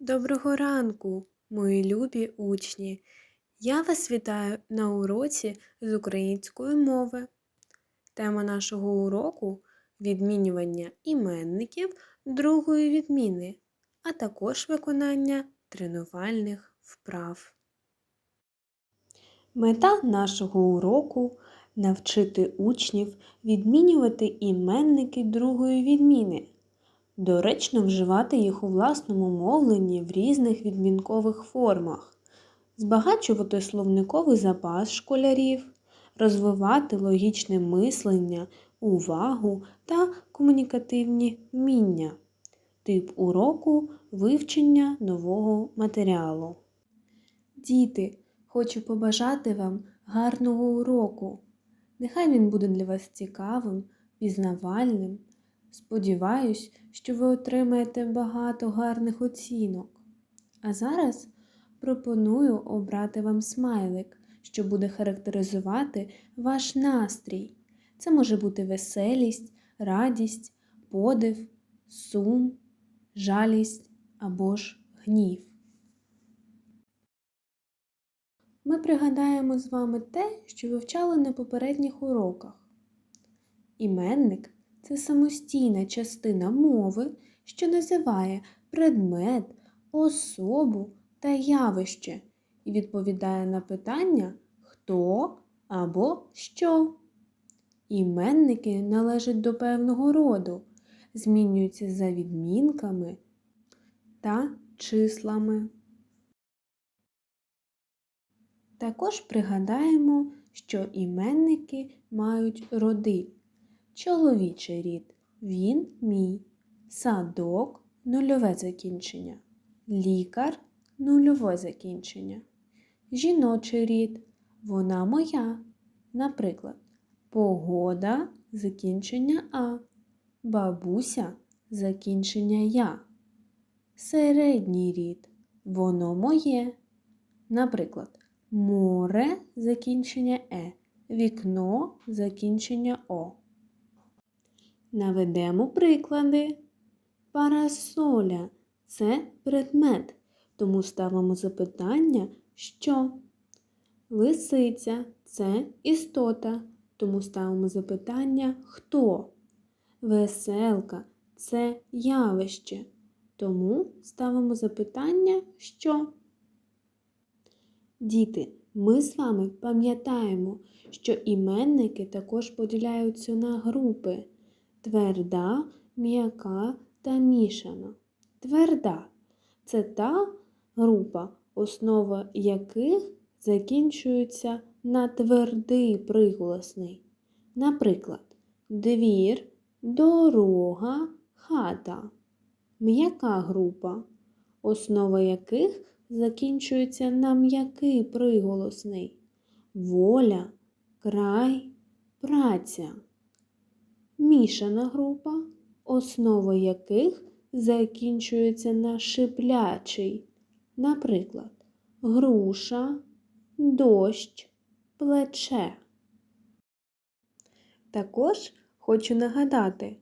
Доброго ранку, мої любі учні! Я вас вітаю на уроці з української мови. Тема нашого уроку відмінювання іменників другої відміни, а також виконання тренувальних вправ. Мета нашого уроку навчити учнів відмінювати іменники другої відміни доречно вживати їх у власному мовленні в різних відмінкових формах, збагачувати словниковий запас школярів, розвивати логічне мислення, увагу та комунікативні вміння. Тип уроку вивчення нового матеріалу. Діти, хочу побажати вам гарного уроку. Нехай він буде для вас цікавим, пізнавальним. Сподіваюсь, що ви отримаєте багато гарних оцінок. А зараз пропоную обрати вам смайлик, що буде характеризувати ваш настрій. Це може бути веселість, радість, подив, сум, жалість або ж гнів. Ми пригадаємо з вами те, що вивчали на попередніх уроках. Іменник це самостійна частина мови, що називає предмет, особу та явище і відповідає на питання хто або що. Іменники належать до певного роду, змінюються за відмінками та числами. Також пригадаємо, що іменники мають роди. Чоловічий рід він мій. Садок нульове закінчення. Лікар нульове закінчення. Жіночий рід вона моя. Наприклад, погода закінчення А. Бабуся закінчення Я. Середній рід воно моє. Наприклад, море закінчення Е. Вікно закінчення О. Наведемо приклади. Парасоля це предмет, тому ставимо запитання, що. Лисиця це істота, тому ставимо запитання хто. Веселка це явище, тому ставимо запитання що. Діти, ми з вами пам'ятаємо, що іменники також поділяються на групи тверда, м'яка та мішана. Тверда це та група, основа яких закінчується на твердий приголосний. Наприклад, двір, дорога, хата. М'яка група, основа яких закінчується на м'який приголосний. Воля, край, праця мішана група, основа яких закінчується на шиплячий, наприклад, груша, дощ, плече. Також хочу нагадати,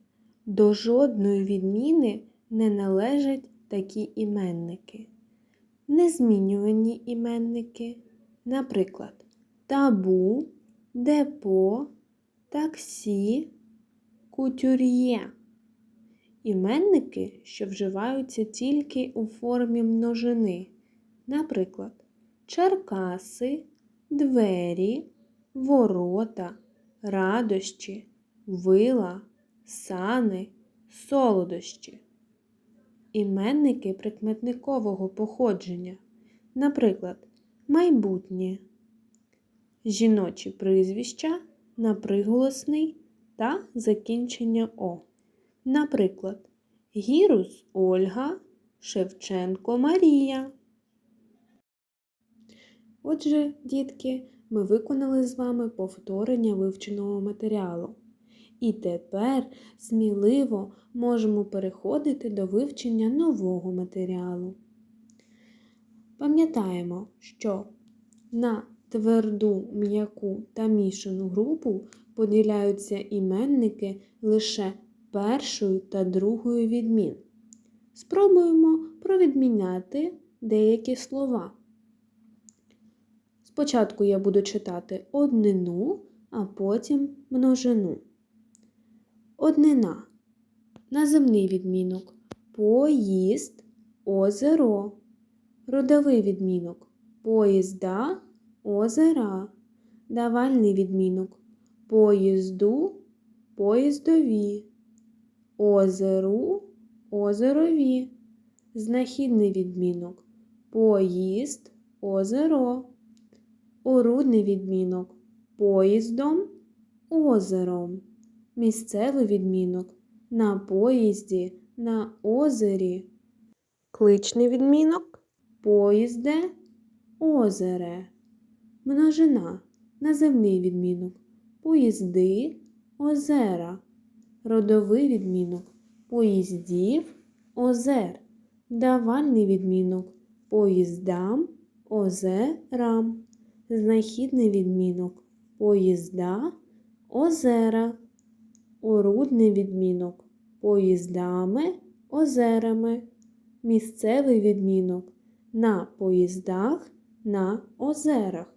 до жодної відміни не належать такі іменники. Незмінювані іменники, наприклад, табу, депо, таксі, кутюр'є. Іменники, що вживаються тільки у формі множини, наприклад, черкаси, двері, ворота, радощі, вила, сани, солодощі. Іменники прикметникового походження, наприклад, майбутнє, жіночі прізвища на приголосний та закінчення О. Наприклад, Гірус Ольга, Шевченко Марія. Отже, дітки, ми виконали з вами повторення вивченого матеріалу. І тепер сміливо можемо переходити до вивчення нового матеріалу. Пам'ятаємо, що на тверду, м'яку та мішану групу поділяються іменники лише першою та другою відмін. Спробуємо провідмінити відміняти деякі слова. Спочатку я буду читати однину, а потім множину. Однина. Наземний відмінок. Поїзд, озеро. Родовий відмінок. Поїзда, озера. Давальний відмінок. Поїзду, поїздові. Озеру, озерові. Знахідний відмінок. Поїзд, озеро. Орудний відмінок. Поїздом, озером. Місцевий відмінок. На поїзді, на озері. Кличний відмінок. Поїзде, озере. Множина. Наземний відмінок. Поїзди, озера. Родовий відмінок. Поїздів, озер. Давальний відмінок. Поїздам, озерам. Знахідний відмінок. Поїзда, озера. Орудний відмінок. Поїздами, озерами. Місцевий відмінок. На поїздах, на озерах.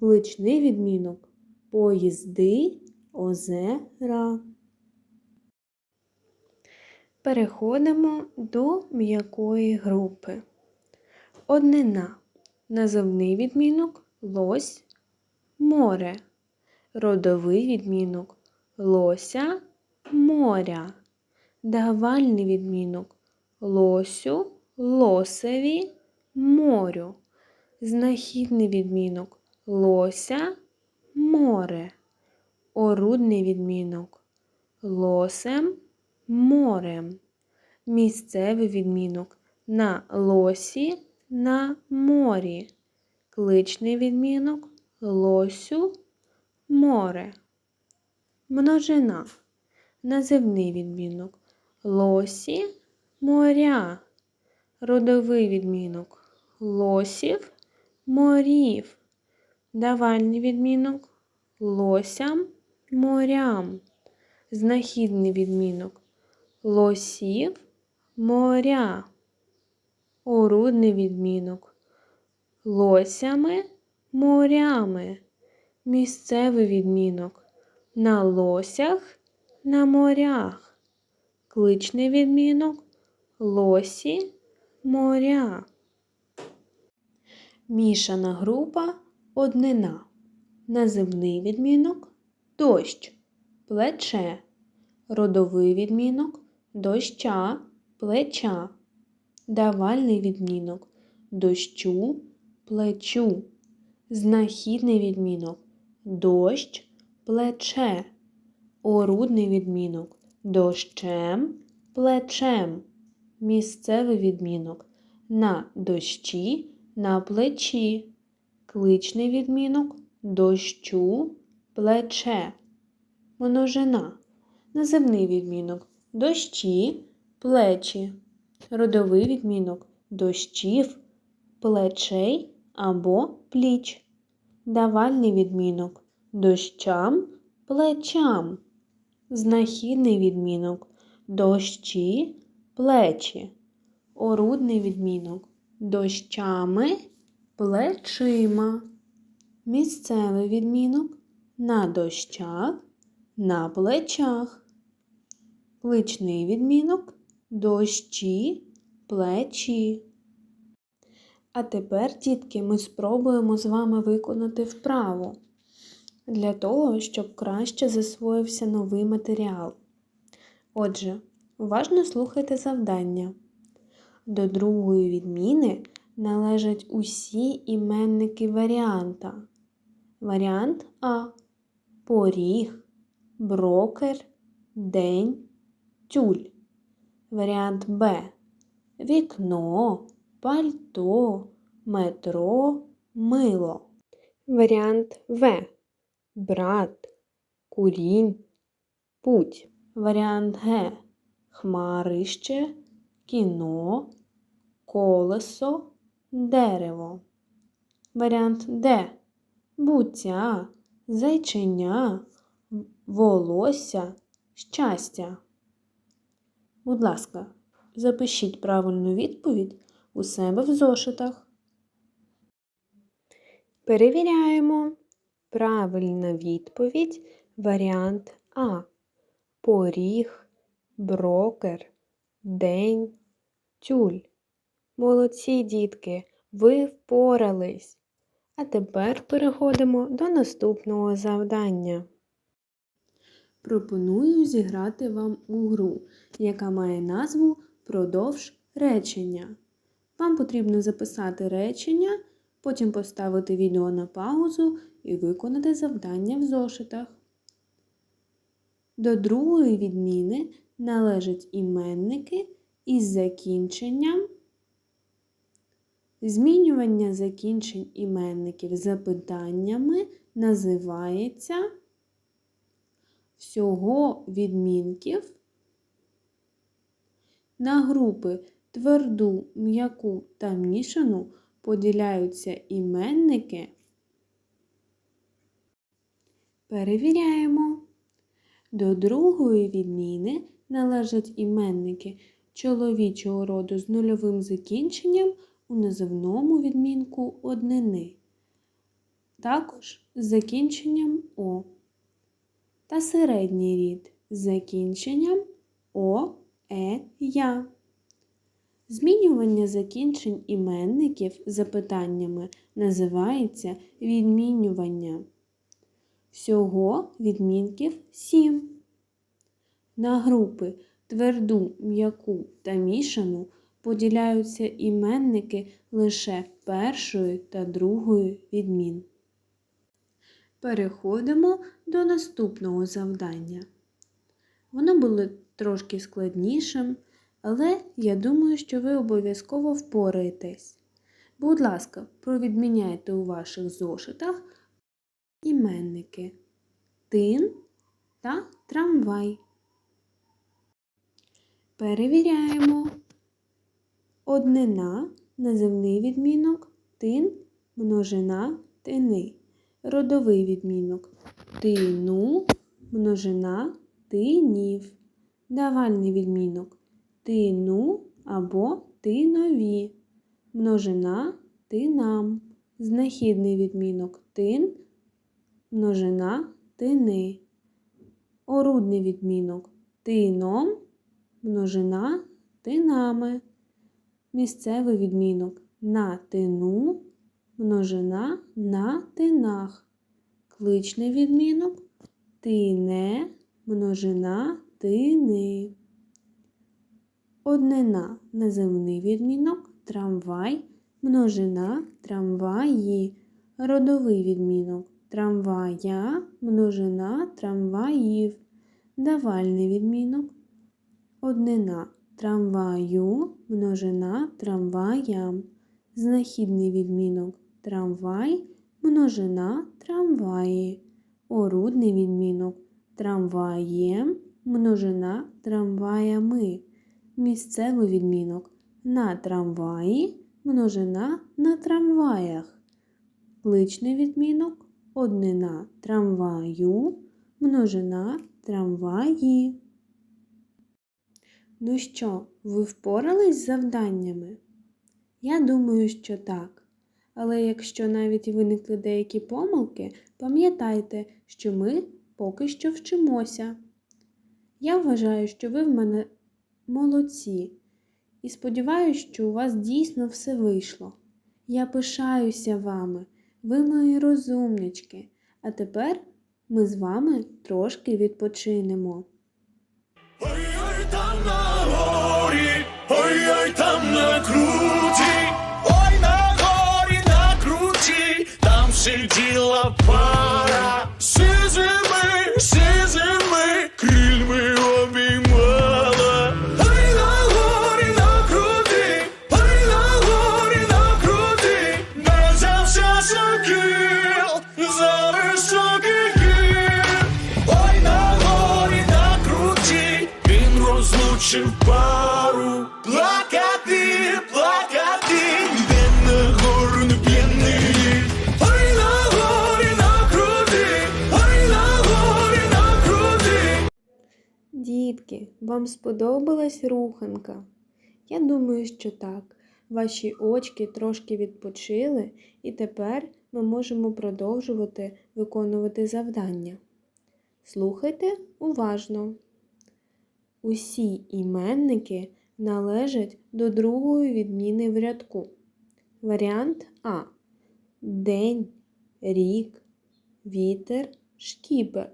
Кличний відмінок. Поїзди, озера. Переходимо до м'якої групи. Однина. Називний відмінок лось, море. Родовий відмінок лося, моря. Давальний відмінок лосю, лосеві, морю. Знахідний відмінок лося, море. Орудний відмінок лосем, морем. Місцевий відмінок на лосі, на морі. Кличний відмінок лосю, море. Множина. Називний відмінок лосі, моря. Родовий відмінок лосів, морів. Давальний відмінок лосям, морям. Знахідний відмінок лосів, моря. Орудний відмінок лосями, морями. Місцевий відмінок на лосях, на морях. Кличний відмінок лосі, моря. Мішана група однина. Називний відмінок дощ, плече. Родовий відмінок доща, плеча. Давальний відмінок дощу, плечу. Знахідний відмінок дощ, плече. Орудний відмінок дощем, плечем. Місцевий відмінок на дощі, на плечі. Кличний відмінок дощу, плече. Множина. Називний відмінок дощі, плечі. Родовий відмінок дощів, плечей або пліч. Давальний відмінок дощам, плечам. Знахідний відмінок дощі, плечі. Орудний відмінок дощами, плечима. Місцевий відмінок на дощах, на плечах. Кличний відмінок дощі, плечі. А тепер, дітки, ми спробуємо з вами виконати вправу для того, щоб краще засвоївся новий матеріал. Отже, уважно слухайте завдання. До другої відміни належать усі іменники варіанта. Варіант А. Поріг, брокер, день, тюль. Варіант Б. Вікно, пальто, метро, мило. Варіант В. Брат, курінь, путь. Варіант Г. Хмарище, кіно, колесо, дерево. Варіант Д. Буття, зайченя, волосся, щастя. Будь ласка, запишіть правильну відповідь у себе в зошитах. Перевіряємо. Правильна відповідь варіант А. Поріг, брокер, день, тюль. Молодці, дітки, ви впорались. А тепер переходимо до наступного завдання. Пропоную зіграти вам у гру, яка має назву Продовж речення. Вам потрібно записати речення, потім поставити відео на паузу і виконати завдання в зошитах. До другої відміни належать іменники із закінченням. Змінювання закінчень іменників запитаннями називається всього відмінків на групи тверду, м'яку та мішану поділяються іменники. Перевіряємо. До другої відміни належать іменники чоловічого роду з нульовим закінченням у називному відмінку однини, також з закінченням О та середній рід з закінченням О, Е, Я. Змінювання закінчень іменників запитаннями називається відмінювання. Всього відмінків 7. На групи тверду, м'яку та мішану поділяються іменники лише першої та другої відмін. Переходимо до наступного завдання. Воно було трошки складнішим, але я думаю, що ви обов'язково впораєтесь. Будь ласка, провідміняйте у ваших зошитах іменники тин та трамвай. Перевіряємо. Однина називний відмінок тин, множина тини. Родовий відмінок тину, множина тинів. Давальний відмінок тину або тинові. Множина тинам. Знахідний відмінок тин, множина тини. Орудний відмінок тином, множина тинами. Місцевий відмінок на тину, множина на тинах. Кличний відмінок тине, множина тини. Однина називний відмінок трамвай, множина трамваї. Родовий відмінок трамвая, множина трамваїв. Давальний відмінок однина трамваю, множина трамваям. Знахідний відмінок трамвай, множина трамваї. Орудний відмінок трамваєм, множина трамваями. Місцевий відмінок на трамваї, множина на трамваях. Кличний відмінок однина трамваю, множина трамваї. Ну що, ви впорались з завданнями? Я думаю, що так. Але якщо навіть виникли деякі помилки, пам'ятайте, що ми поки що вчимося. Я вважаю, що ви в мене молодці і сподіваюся, що у вас дійсно все вийшло. Я пишаюся вами, ви мої розумнички, а тепер ми з вами трошки відпочинемо. Ой-ой там up. Вам сподобалась руханка? Я думаю, що так. ваші очки трошки відпочили, і тепер ми можемо продовжувати виконувати завдання. Слухайте уважно. Усі іменники належать до другої відміни в рядку. Варіант А. День, рік, вітер, шкіпер.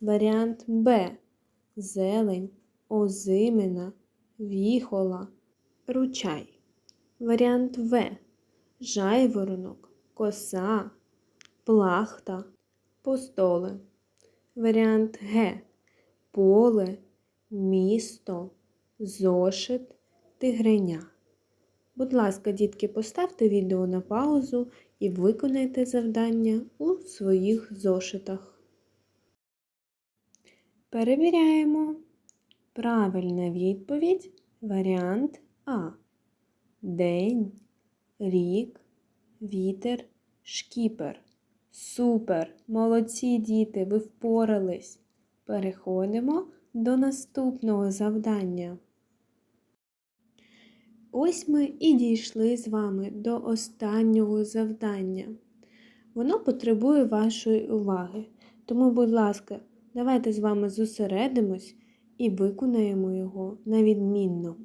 Варіант Б. Зелень, озимина, віхола, ручай. Варіант В. Жайворонок, коса, плахта, постоли. Варіант Г. Поле, місто, зошит, тигреня. Будь ласка, дітки, поставте відео на паузу і виконайте завдання у своїх зошитах. Перевіряємо. Правильна відповідь варіант А. День, рік, вітер, шкіпер. Супер! Молодці діти, ви впорались. Переходимо до наступного завдання. Ось ми і дійшли з вами до останнього завдання. Воно потребує вашої уваги. Тому, будь ласка, давайте з вами зосередимось і виконаємо його на відмінно.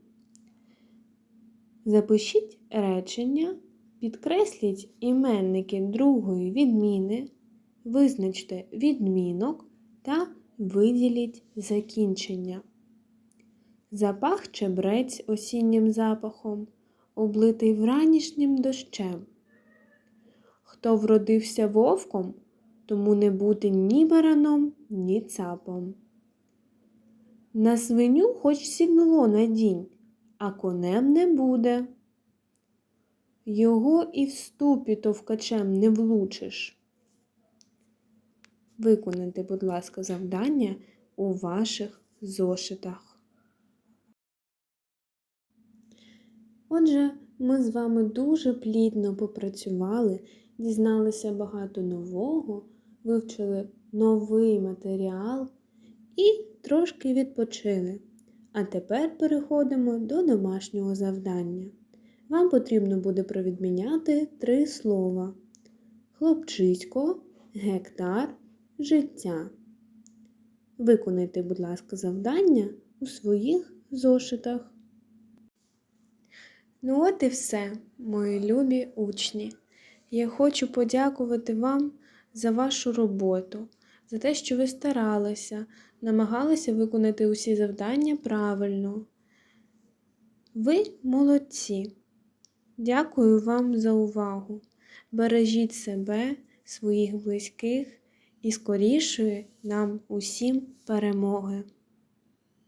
Запишіть речення, підкресліть іменники другої відміни, визначте відмінок та виділіть закінчення. Запах чебрець осіннім запахом, облитий вранішнім дощем. Хто вродився вовком, тому не бути ні бараном, ні цапом. На свиню хоч сідло надінь, а конем не буде. Його і в ступі товкачем не влучиш. Виконайте, будь ласка, завдання у ваших зошитах. Отже, ми з вами дуже плідно попрацювали, дізналися багато нового, вивчили новий матеріал і трошки відпочили. А тепер переходимо до домашнього завдання. Вам потрібно буде провідміняти три слова: хлопчисько, гектар, життя. Виконайте, будь ласка, завдання у своїх зошитах. Ну от і все, мої любі учні. Я хочу подякувати вам за вашу роботу, за те, що ви старалися, намагалися виконати усі завдання правильно. Ви молодці. Дякую вам за увагу. Бережіть себе, своїх близьких і скорішої нам усім перемоги.